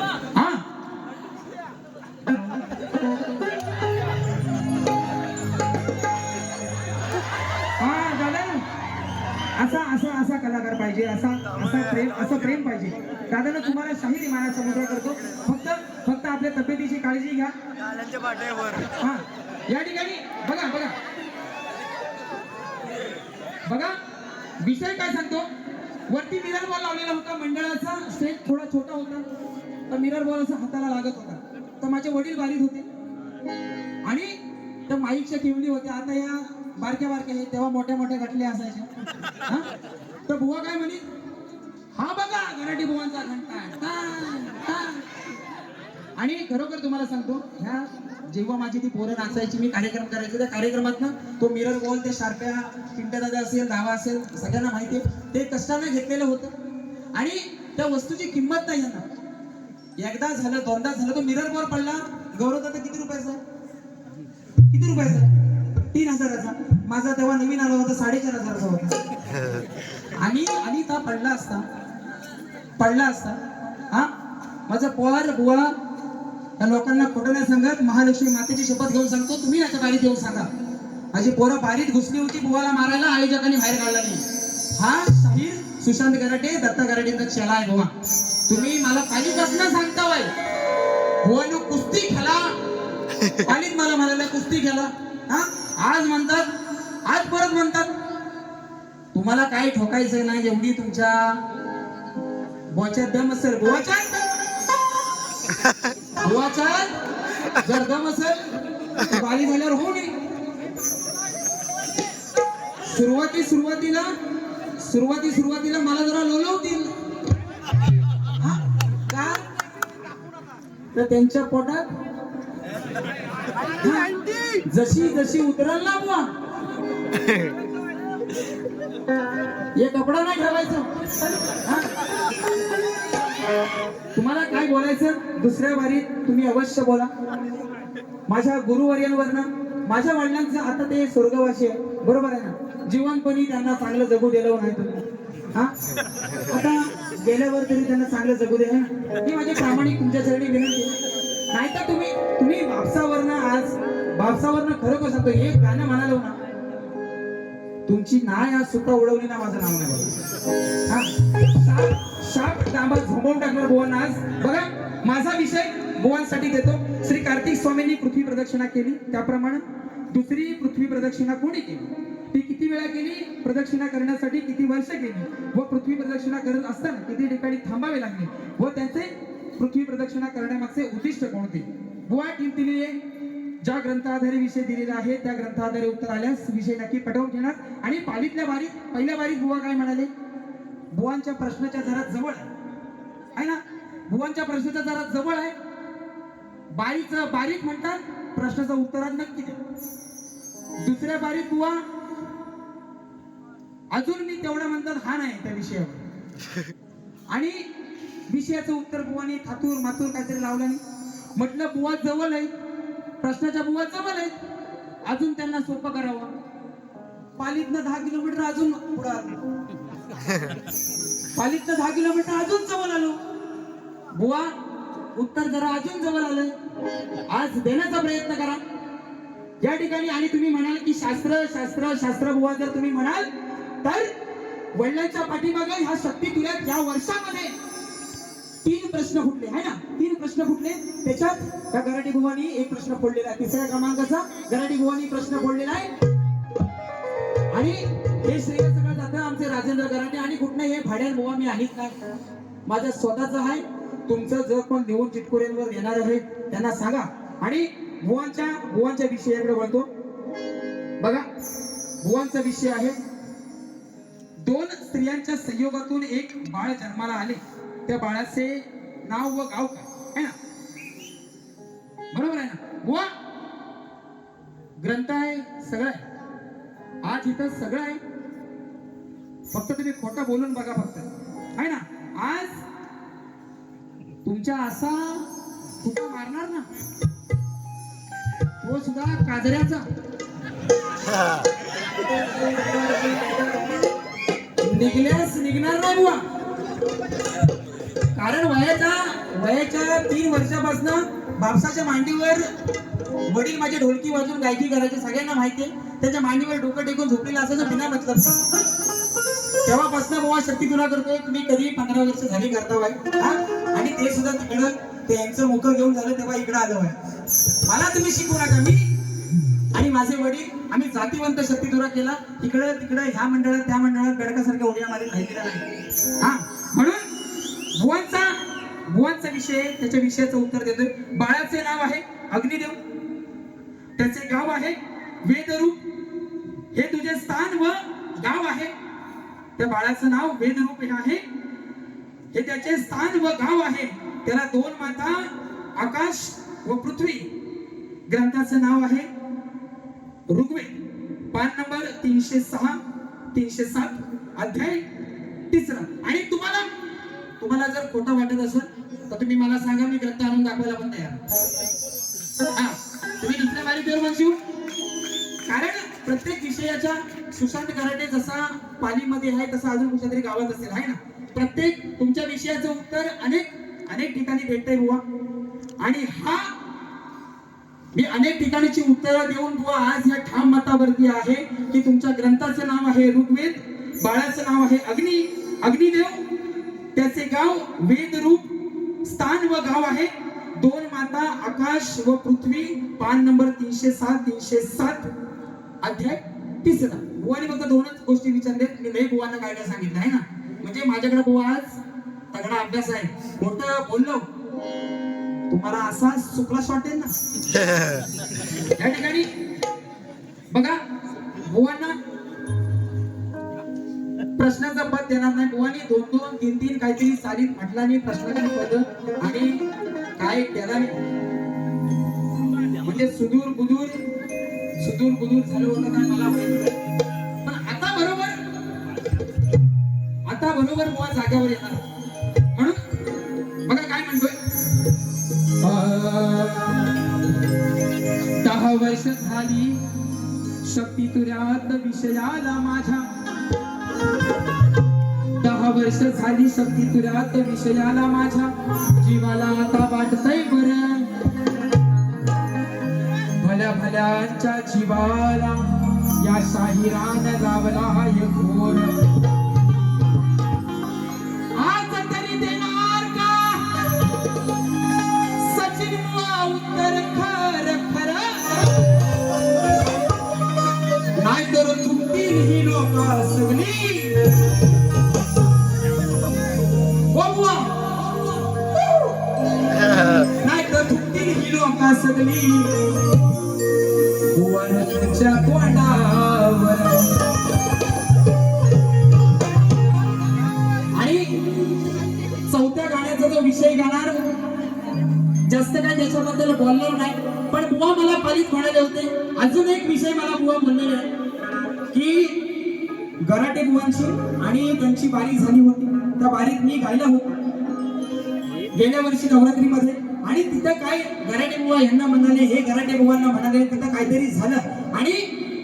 हा? हा दादा. असा असा असा कलाकार पाहिजे असा असा प्रेम असं प्रेम पाहिजे. दादाला तुम्हाला शाही विमानात समुद्र करतो. फक्त फक्त आपल्या तब्येतीची काळजी घ्या. हा या ठिकाणी बघा बघा. बघा विषय काय सांगतो? वरती बॉल लावलेला होता मंडळाचा. स्टेज थोडा छोटा होता. तर मिरर बॉल असा हाताला लागत होता. तर माझे वडील बारीक होते. आणि त्या माईकच्या किवली होत्या आता या बारक्या बारक्या आहेत. तेव्हा मोठ्या मोठ्या घटल्या असायच्या. तर बुवा काय म्हणे? हा बघा मराठी बुवांचा घंटा. आणि खरोखर तुम्हाला सांगतो ह्या जेव्हा माझी ती पोरं नाचायची मी कार्यक्रम करायचो त्या कार्यक्रमात ना तो मिरर बॉल ते शार्प्या पिंट्या दादा असेल धावा असेल सगळ्यांना माहिती आहे ते कष्टाने घेतलेलं होतं. आणि त्या वस्तूची किंमत नाही यांना एकदा झालं दोनदा झालं तो मिरर वर पडला. गौरव दादा किती रुपयाचा किती रुपयाचा तीन हजाराचा. माझा तेव्हा नवीन आला होता साडेचार हजाराचा होता. आणि आणि ता पडला असता. पडला असता. हा? माझा पोहार बुवा या लोकांना खोटं नाही सांगत. महालक्ष्मी मातेची शपथ घेऊन सांगतो. तुम्ही याच्या बारीत येऊन सांगा. माझी पोरं बारीत घुसली होती बुवाला मारायला. आयोजकांनी बाहेर काढला नाही. हा शाहीर सुशांत गराटे दत्ता गराटेचा चेला आहे बुवा. तुम्ही मला पालीपासून सांगता बाई बुवानो कुस्ती खेळा. पालीत मला म्हणाला कुस्ती खेळा. हा? आज म्हणतात आज परत म्हणतात. तुम्हाला काही ठोकायचं नाही एवढी तुमच्या बुवाच्या दम असेल. बुवाच्या बुवाच्या जर दम असेल बाली झाल्यावर होऊ नये. सुरुवाती सुरुवातीला सुरुवाती सुरुवातीला मला जरा लोलवतील. तर त्यांच्या पोटात जशी जशी उतरल ना बुवा हे कपडा नाही घालायचं. हा? तुम्हाला काय बोलायचं? दुसऱ्या वारीत तुम्ही अवश्य बोला. माझ्या गुरुवर्यांवरनं माझ्या वडिलांचं आता ते स्वर्गवासी आहे. बरोबर आहे ना? जीवनपणी त्यांना चांगलं जगू दिलं नाही तुम्ही. हा? आता गेल्यावर तरी त्यांना चांगलं जगू दे ना? ही माझी प्रामाणिक तुमच्या चरणी विनंती नाहीतर तुम्ही तुम्ही बापसावरनं आज बापसावरनं कसं सांगतो हे गाणं म्हणालो हो ना. तुमची नाय आज सुद्धा उडवली ना माझं नाव नाही बघा. हा साप डांबा झोंबवून टाकणार भुवन आज. बघा माझा विषय भुवांसाठी देतो. श्री कार्तिक स्वामींनी पृथ्वी प्रदक्षिणा केली त्याप्रमाणे दुसरी पृथ्वी प्रदक्षिणा कोणी केली? ती किती वेळा केली? प्रदक्षिणा करण्यासाठी किती वर्ष केली? व पृथ्वी प्रदक्षिणा करत असताना किती ठिकाणी थांबावे लागले? व त्यांचे पृथ्वी प्रदक्षिणा करण्यामागचे उद्दिष्ट कोणते? बुवा टीम दिलेली आहे ज्या ग्रंथाधारे विषय दिलेला आहे. त्या ग्रंथाधारे उत्तर आल्यास विषय नक्की पटवून घेणार. आणि पालीतल्या बारीत पहिल्या बारीत बुवा काय म्हणाले? बुवांच्या प्रश्नाच्या जरा जवळ आहे. ना? बुवांच्या प्रश्नाच्या जरा जवळ आहे. बारीक बारीक म्हणतात प्रश्नाचं उत्तरात नक्की द्या. दुसऱ्या बारीत बुवा अजून मी तेवढं म्हणतात हा नाही त्या विषयावर. आणि विषयाचं उत्तर बुवाने थातूर मातूर काहीतरी लावलं नाही. म्हटलं बुवा जवळ आहे प्रश्नाच्या बुवा जवळ आहेत. अजून त्यांना सोपं करावं. पालीतनं दहा किलोमीटर अजून पुढे पालीतनं दहा किलोमीटर अजून जवळ आलो. बुवा उत्तर जरा अजून जवळ आलंय. आज देण्याचा प्रयत्न करा. या ठिकाणी आणि तुम्ही म्हणाल की शास्त्र शास्त्र शास्त्र बुवा जर तुम्ही म्हणाल तर वडिलांच्या पाठीमागे ह्या शक्ती तुला या वर्षामध्ये तीन प्रश्न फुटले आहे ना? तीन प्रश्न फुटले. त्याच्यात त्या गराटी गुवानी एक प्रश्न फोडलेला आहे. तिसऱ्या क्रमांकाचा गराटी गुवानी प्रश्न फोडलेला आहे. आणि हे श्रेय सगळं जातं आमचे राजेंद्र गराटे आणि कुठनं हे भाड्यान बुवा मी आणीत नाही माझं स्वतःचं आहे. तुमचं जर कोण देऊन चिटकुऱ्यांवर येणार आहे. त्यांना सांगा. आणि बुवांच्या बुवांच्या विषयाकडे वळतो. बघा बुवांचा विषय आहे. दोन स्त्रियांच्या संयोगातून एक बाळ जन्माला आले. त्या बाळाचे नाव व गाव काय? ना? बरोबर आहे ना? बुवा ग्रंथ आहे सगळं आहे. आज इथं सगळं आहे. फक्त तुम्ही खोटं बोलून बघा फक्त. आहे ना? आज तुमच्या असा कुठं मारणार ना? तो सुद्धा काजऱ्याचा. निघल्यास निघणार नाही बुवा. कारण वयाच्या वयाच्या तीन वर्षापासून बापसाच्या मांडीवर वडील माझे ढोलकी वाजून गायकी करायचे सगळ्यांना माहितीये त्याच्या मांडीवर डोकं टेकून झोपलेलं असायचं बिना मतलब. तेव्हापासून बाबा शक्ती तुला करतोय तुम्ही कधी पंधरा वर्ष झाली करता बाय आणि ते सुद्धा तिकडं ते यांचं मुख घेऊन झालं तेव्हा इकडं आलं आहे मला तुम्ही शिकू नका मी आणि माझे वडील आम्ही जातीवंत शक्ती दुरा केला. इकडं तिकडं ह्या मंडळात त्या मंडळात गडकासारख्या उड्या मारी राहिलेला नाही. हा? म्हणून भुवनचा भुवनचा विषय आहे, त्याच्या विषयाचं उत्तर देतोय. बाळाचे नाव आहे अग्निदेव. त्याचे गाव आहे वेदरूप. हे तुझे स्थान व गाव आहे. त्या बाळाचं नाव वेदरूप हे आहे. हे त्याचे स्थान व गाव आहे. त्याला दोन माता आकाश व पृथ्वी. ग्रंथाचं नाव आहे ऋग्वेद. पान नंबर तीनशे सहा तीनशे सात अध्याय तिसरा. आणि तुम्हाला तुम्हाला जर खोटं वाटत असेल तर तुम्ही मला सांगा मी ग्रंथ आणून दाखवायला पण तयार हा तुम्ही दुसऱ्या वारीवर म्हणशील? कारण प्रत्येक विषयाच्या सुशांत कराटे जसा पालीमध्ये आहे तसा अजून कुठल्या तरी गावात असेल आहे ना? प्रत्येक तुमच्या विषयाचं उत्तर अनेक अनेक ठिकाणी भेटतंय बुवा. आणि हा मी अनेक ठिकाणीची उत्तरं देऊन बुवा आज या ठाम मतावरती आहे की तुमच्या ग्रंथाचं नाव आहे ऋग्वेद बाळाचं नाव आहे अग्नी अग्निदेव त्याचे गाव वेदरूप स्थान व गाव आहे. दोन माता आकाश व पृथ्वी पान नंबर तीनशे सात तीनशे सात. अध्याय तिसरा. बुवाने फक्त दोनच गोष्टी विचारल्यात मी लई बुवांना काय काय सांगितलं आहे ना? म्हणजे माझ्याकडे बुवा आज तगडा अभ्यास आहे. मोठं बोललो. तुम्हाला असा सुकलास वाटेल ना? या ठिकाणी बघा बुवांना प्रश्नाचा पद देणार नाही. बुवानी दोन दोन तीन तीन काहीतरी सालीत म्हटलानी प्रश्नाची पद. आणि काय त्याला म्हणजे सुदूर बुदूर सुदूर बुदूर झालं होतं काय मला? पण आता बरोबर आता बरोबर बुवा जाग्यावर येणार. म्हणून बघा काय म्हणतोय. दहा वर्ष झाली शक्ती तुऱ्यात विषयाला माझ्या दहा वर्ष झाली शक्ती त्या विषयाला माझ्या जीवाला आता वाटतय बर. भल्या भल्याच्या जीवाला या शाहिरान लावला आहे घोर त्यांची बारीक झाली होती. त्या बारीक मी गायला होतो. गेल्या वर्षी नवरात्रीमध्ये. आणि तिथं काय गराटे बुवा यांना म्हणाले हे गराटे बुवांना म्हणाले तिथं काहीतरी झालं. आणि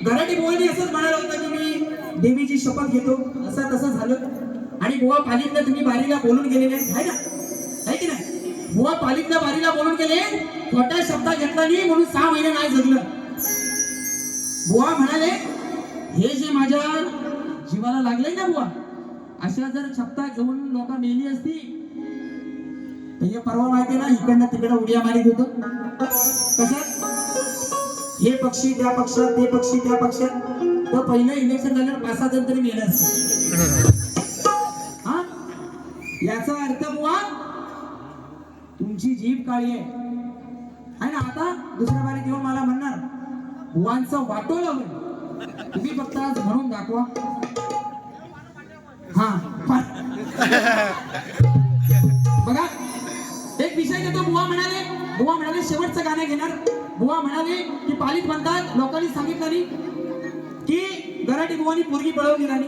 गराटे बुवांनी असंच म्हणालं होतं की मी देवीची शपथ घेतो. असं तसं झालं. आणि बुवा पालींना तुम्ही बारीला बोलून गेलेले आहे ना? आहे की नाही? बुवा पालींना बारीला बोलून गेले खोट्या शब्द घेतला नाही म्हणून सहा महिने नाही जगलं. बुवा म्हणाले हे जे माझ्या जीवाला लागले ना बुवा अशा जर छप्ता घेऊन लोक मेली असती तर हे परवा माहिती ना इकडनं तिकडं उड्या मारित होतो. कसं हे पक्षी त्या पक्षात ते पक्षी त्या पक्षात तर पहिलं इलेक्शन झाल्यावर पाच सहा जण तरी मेलं हा? याचा अर्थ बुवा तुमची जीभ काळी आहे. आणि ना आता दुसऱ्या बारीत येऊन मला म्हणणार बुवांचं वाटोळं तुम्ही फक्त आज म्हणून दाखवा. हा बघा एक विषय घेतो बुवा म्हणाले बुवा म्हणाले शेवटचं गाणं घेणार. बुवा म्हणाले की पालीत म्हणतात लोकांनी सांगितलं की गराटी बुवानी पोरगी पळवली नाही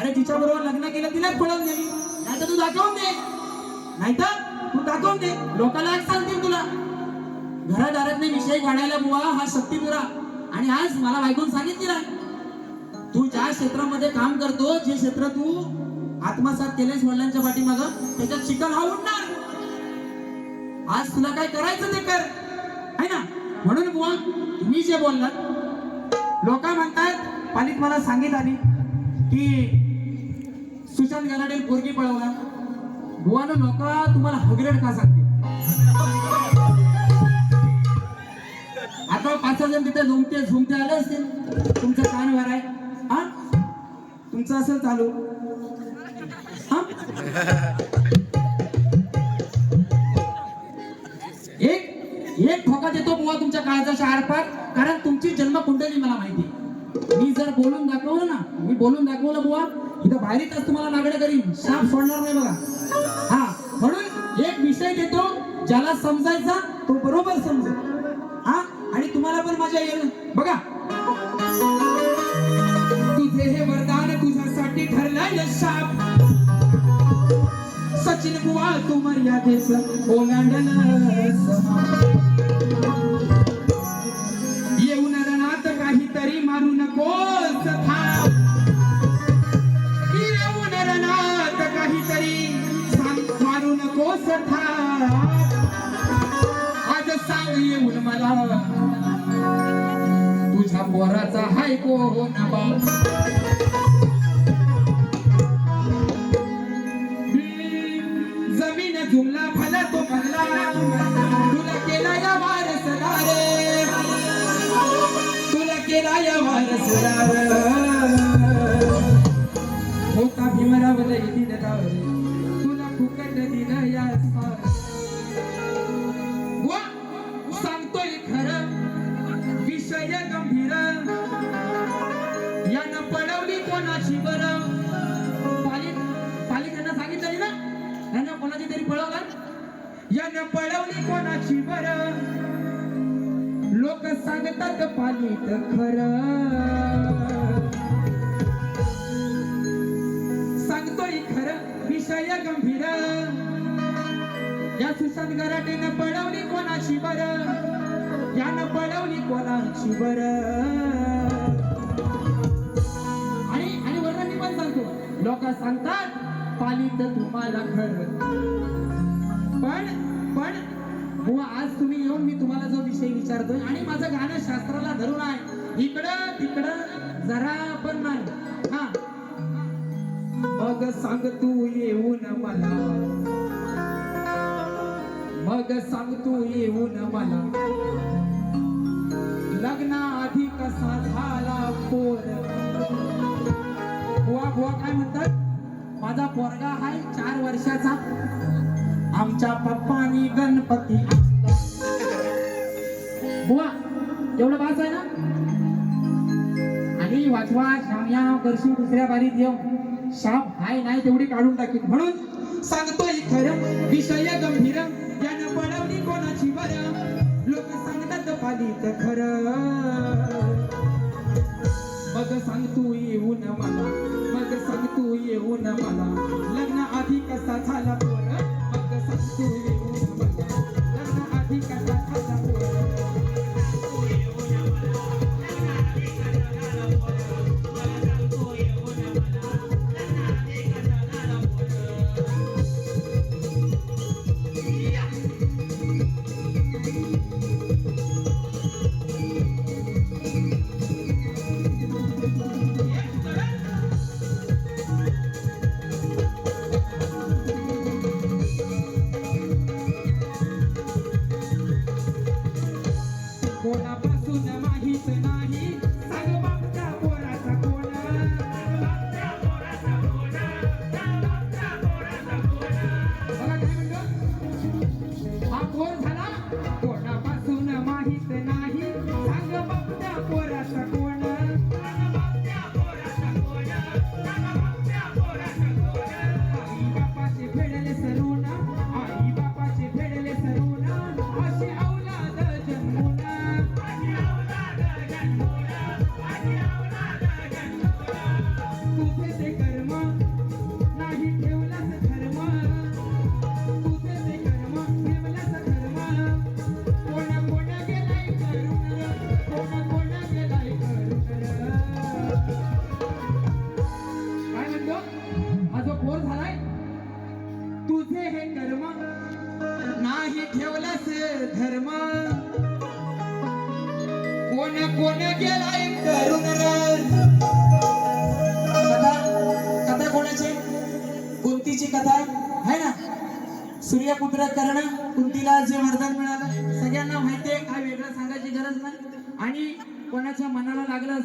अरे तिच्या बरोबर लग्न केलं तिलाच पळवून दिली. नाहीतर तू दाखवून दे. नाहीतर तू दाखवून दे. लोकांना आज सांगतील तुला. घरादारातले विषय काढायला बुवा हा शक्ती तुरा आणि आज मला बायकून सांगितलेला तू ज्या क्षेत्रामध्ये काम करतो जे क्षेत्र तू आत्मसात केलेस वडिलांच्या पाठीमागं त्याच्यात शिकल हा उडणार. आज तुला काय करायचं ते कर. आहे ना? म्हणून बुवा तुम्ही जे बोललात लोक म्हणतात पालित मला सांगित आली की सुशांत गराडे पोरगी पळवला. बुवानं लोक तुम्हाला हगरेड का सांगते आता पाच सहा जण तिथे झुमते झुमते आले असतील. तुमचं कान वर आहे तुमचं असं चालू. एक एक ठोका देतो बुवा तुमच्या काळजाच्या आरपार कारण तुमची जन्मकुंडली मला माहिती? मी जर बोलून दाखवलं ना मी बोलून दाखवलं बुवा इथं बाहेरीतच तुम्हाला नागडे करीन. साप सोडणार नाही बघा. हा म्हणून एक विषय देतो ज्याला समजायचा तो बरोबर समजेल. हा? आणि तुम्हाला पण माझ्या येईल बघा. तुझे हे वरदान सचिन बुवा तू मर्यादेच. ओलांडल येऊन रणात काहीतरी मारू नकोस थांब. येऊन रणात काहीतरी मारू नकोस थांब. आज सांग येऊन मला. तुझ्या पोराचा हाय कोण बाप? या मोका होता भीमराव लय सांगतात पालित खर. सांगतोय खर विषय गंभीर. या सुशांत गराटेनं पळवली कोणाशी बर? यानं पळवली कोणाशी बर? आणि आणि वर्णांनी पण सांगतो. लोक सांगतात पालित तुम्हाला खर. पण पण बुवा आज तुम्ही येऊन मी तुम्हाला जो विषय विचारतोय आणि माझं गाणं शास्त्राला धरून आहे. इकडं तिकडं जरा पण नाही. हा. मग सांग तू येऊन मला. मग सांग तू येऊन मला. लग्नाआधी कसा झाला पोर? बुवा बुवा काय म्हणतात? माझा पोरगा आहे चार वर्षाचा. आमच्या पप्पानी गणपती. बुवा एवढं बास आहे ना? आणि वाचवा श्याम्या वर्षी दुसऱ्या बारीत येऊ शाप हाय नाही तेवढी काढून टाकीन म्हणून सांगतोय खरं विषय गंभीर यानं पडवली कोणाची बरं? लोक सांगतात पालित खरं. मग सांगतो येऊन मला मग सांगतो येऊन मला लग्न आधी कसा झाला? पोर मग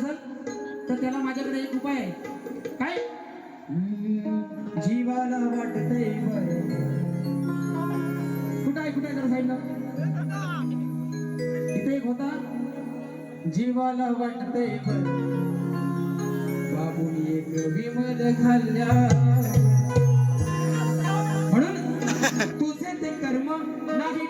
असेल तर त्याला माझ्याकडे एक उपाय आहे. काय? जीवाला वाटतंय बरं. कुठं आहे कुठं आहे साईडला? इथे एक होता. जीवाला वाटतंय बरं. बाबूनी एक विमल खाल्ल्या म्हणून तुझे ते कर्म नाही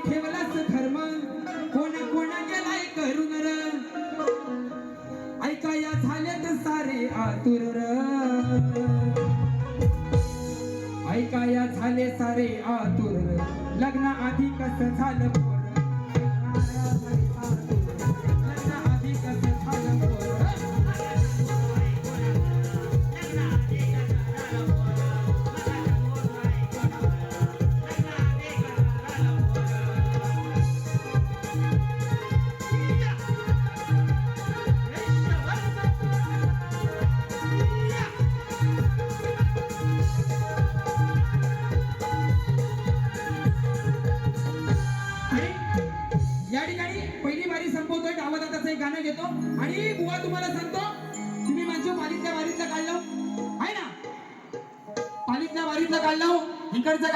ካለብ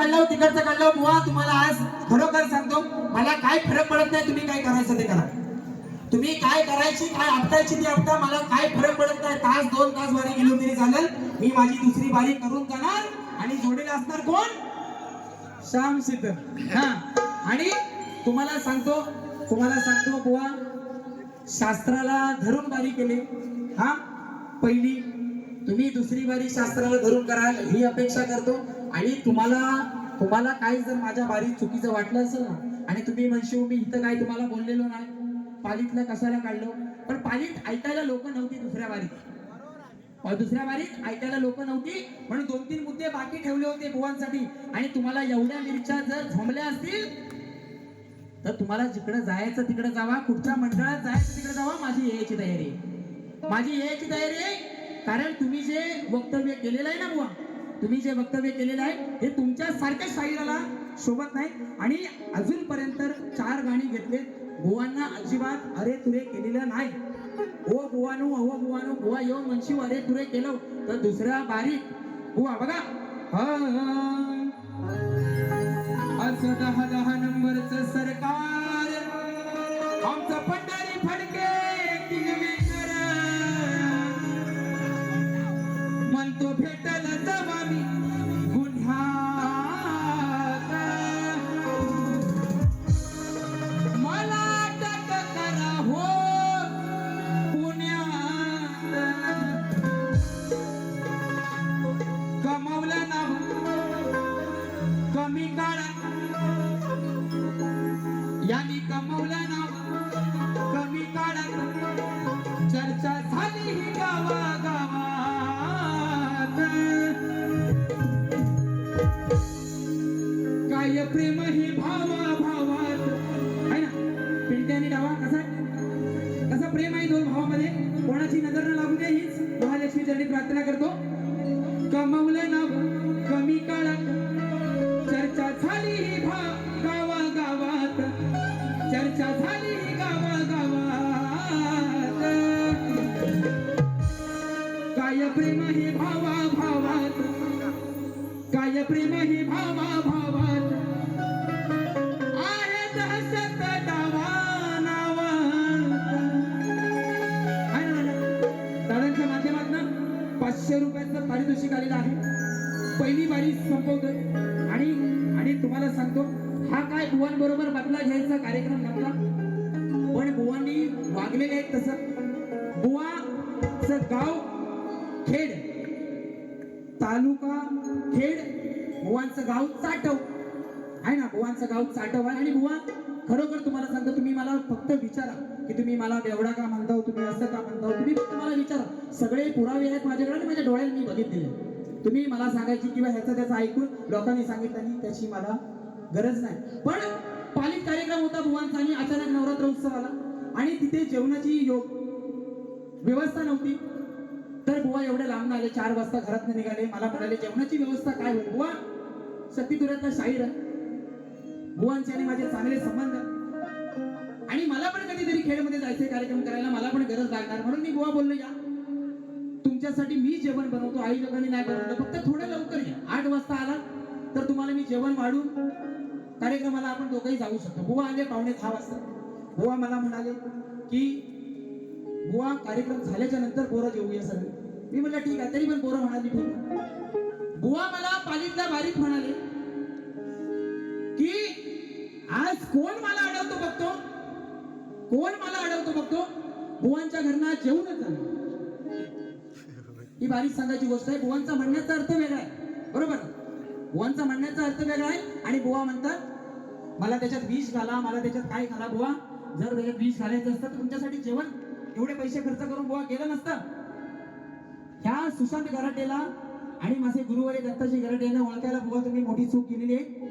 काढलं तिकडचं काढलं बुवा तुम्हाला आज खरोखर सांगतो मला काय फरक पडत नाही तुम्ही काय करायचं ते करा. तुम्ही काय करायची काय आपटायची ती आपटा मला काय फरक पडत नाही. तास दोन तास बारी गेलो तरी चालेल. मी माझी दुसरी बारी करून जाणार आणि जोडीला असणार कोण? श्याम सिद्ध. हा. आणि तुम्हाला सांगतो तुम्हाला सांगतो बुवा शास्त्राला धरून बारी केली. हा. पहिली तुम्ही दुसरी बारी शास्त्राला धरून कराल ही अपेक्षा करतो. आणि तुम्हाला तुम्हाला काही जर माझ्या बारीत चुकीचं वाटलं असेल ना आणि तुम्ही म्हणशील मी इथं काय तुम्हाला बोललेलो नाही? पालीतलं कशाला काढलो? पण पालीत ऐकायला लोक नव्हती दुसऱ्या बारीत. दुसऱ्या बारीत ऐकायला लोक नव्हती म्हणून दोन तीन मुद्दे बाकी ठेवले होते बुवांसाठी. आणि तुम्हाला एवढ्या मिरच्या जर झोंबल्या असतील तर तुम्हाला जिकडे जायचं तिकडे जावा कुठच्या मंडळात जायचं तिकडे जावा माझी यायची तयारी माझी यायची तयारी आहे कारण तुम्ही जे वक्तव्य केलेलं आहे ना बुवा तुम्ही जे वक्तव्य केलेलं आहे हे तुमच्या सारख्या शाहिराला शोभत नाही. आणि अजूनपर्यंत चार गाणी घेतले बुवांना अजिबात अरे तुरे केलेलं नाही. ओ बुवानू अहो बुवानू बुवा येऊन म्हणशी अरे तुरे केलं तर दुसऱ्या बारीक. बुवा बघा. असं दहा दहा नंबरचं सरकार. आमचं करतो कमवलं ना कमी काळात. चर्चा झाली गावा गावात चर्चा झाली गावा गावात काय प्रेम हे भावा भावात काय प्रेम हे भावा भावात रुपयाचं आलेला आहे. पहिली बारी संपवतोय आणि आणि तुम्हाला सांगतो हा काय बुवांबरोबर बदला घ्यायचा कार्यक्रम नव्हता. पण बुवांनी वागलेले आहेत तसं. बुवाचं गाव खेड. तालुका खेड. बुवांचं गाव चाटव. आहे ना? बुवांचं गाव चाटव आहे. आणि बुवा खरोखर तुम्हाला सांगतो तुम्ही मला फक्त विचारा की तुम्ही मला बेवडा का म्हणता हो? तुम्ही असं का म्हणता हो? तुम्ही फक्त मला विचारा. सगळे पुरावे आहेत माझ्याकडे आणि माझ्या डोळ्यात मी बघितलेले तुम्ही मला सांगायची किंवा ह्याचं त्याचं ऐकून लोकांनी सांगितलं आणि त्याची मला गरज नाही. पण पालित कार्यक्रम होता बुवांचा आणि अचानक नवरात्र उत्सव आला. आणि तिथे जेवणाची योग व्यवस्था नव्हती. तर बुवा एवढे लांब आले चार वाजता घरात निघाले. मला म्हणाले जेवणाची व्यवस्था काय होईल बुवा सतीतुऱ्यातला शाहीर आहे. बुवांचे आणि माझे चांगले संबंध. आणि मला पण कधीतरी खेळमध्ये जायचे कार्यक्रम करायला मला पण गरज लागणार. म्हणून मी बुवा बोललो या तुमच्यासाठी मी जेवण बनवतो. आई लोकांनी नाही बनवलं. फक्त थोडं लवकर या. आठ वाजता आला तर तुम्हाला मी जेवण वाढून कार्यक्रमाला आपण दोघंही जाऊ शकतो. बुवा आले पावणे दहा वाजता. बुवा मला म्हणाले की बुवा कार्यक्रम झाल्याच्यानंतर पोरं जेवूया सगळे. मी म्हटलं ठीक आहे. तरी पण पोरं म्हणाली ठीक आहे. बुवा मला पालीतला बारीक म्हणाले की आज कोण मला अडवतो बघतो? कोण मला अडवतो बघतो? बुवांच्या घरना जेवूनच जाणार ही बारीक सांगायची गोष्ट आहे बुवांचा म्हणण्याचा अर्थ वेगळा आहे. बरोबर? बुवांचा म्हणण्याचा अर्थ वेगळा आहे आणि बुवा म्हणतात मला त्याच्यात विष घाला मला त्याच्यात काय घाला बुवा? जर त्याच्यात विष घालायचं असतं तर तुमच्यासाठी जेवण. एवढे पैसे खर्च करून बुवा केलं नसतं. ह्या सुशांत गराटेला आणि माझे गुरुवारी दत्ताजी गराटे यांना ओळखायला बुवा तुम्ही मोठी चूक केलेली आहे.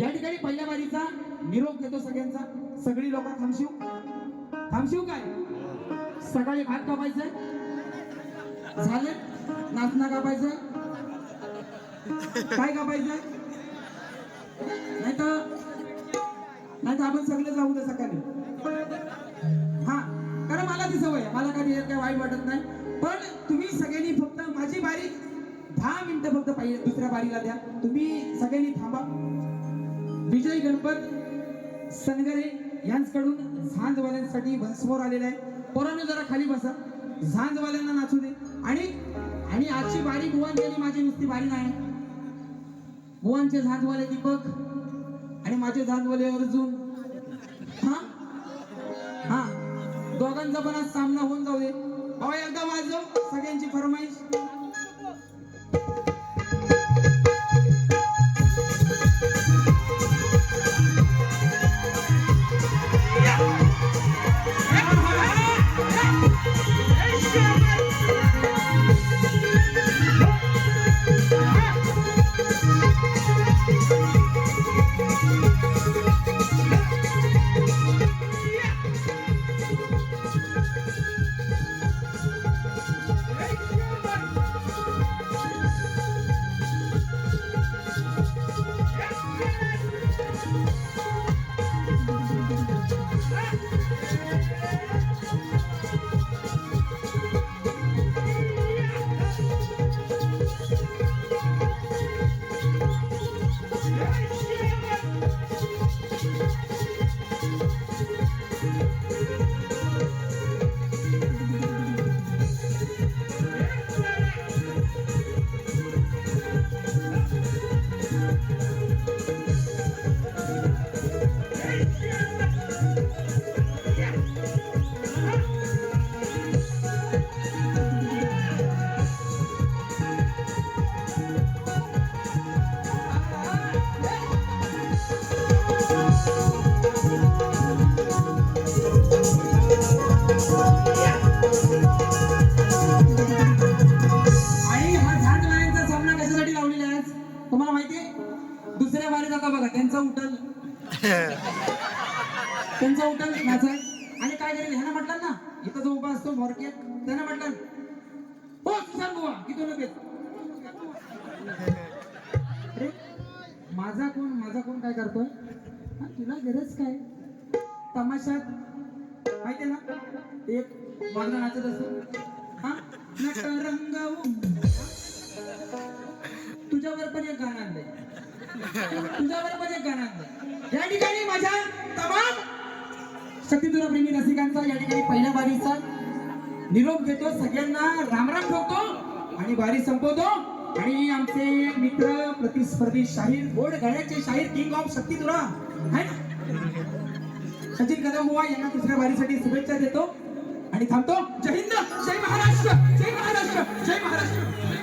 या ठिकाणी पहिल्या बारीचा निरोप घेतो सगळ्यांचा. सगळी लोक थांबशिव. थांबशिव काय? सकाळी भात कापायचंय झाले? नाचना कापायचंय काय कापायचंय नाही तर नाही तर आपण सगळे जाऊ दे सकाळी. हा कारण मला ती सवय आहे. मला काही काही वाईट वाटत नाही. पण तुम्ही सगळ्यांनी फक्त माझी बारी दहा मिनिटं फक्त पाहिजे दुसऱ्या बारीला द्या. तुम्ही सगळ्यांनी थांबा. विजय गणपत सनगरे यांच्याकडून झांजवाल्यांसाठी भस्मोर आलेला आहे. पोरांनो जरा खाली बसा. झांजवाल्यांना नाचू दे. आणि आणि आजची बारी बुवांची माझी नुसती बारी नाही. बुवांचे झांजवाले दीपक आणि माझे झांजवाले अर्जुन. हा? हा. दोघांचा पण आज सामना होऊन जाऊ दे. अहो एकदा वाजव. सगळ्यांची फरमाईश. तमाशात माहिती ना? एक वागणं नाचत असतो हा? नट रंगवू तुझ्यावर पण एक गाणं आणलंय. तुझ्यावर पण एक गाणं आणलंय. या ठिकाणी माझ्या तमाम शक्तिदुराप्रेमी रसिकांचा या ठिकाणी पहिल्या बारीचा निरोप घेतो. सगळ्यांना रामराम ठोकतो आणि बारी संपवतो. आणि आमचे मित्र प्रतिस्पर्धी शाहीर गोड गाण्याचे शाहीर किंग ऑफ शक्तिदुरा. है ना? सचिन कदम बुवा यांना दुसऱ्या बारीसाठी शुभेच्छा देतो. आणि थांबतो. जय हिंद. जय महाराष्ट्र. जय महाराष्ट्र. जय महाराष्ट्र.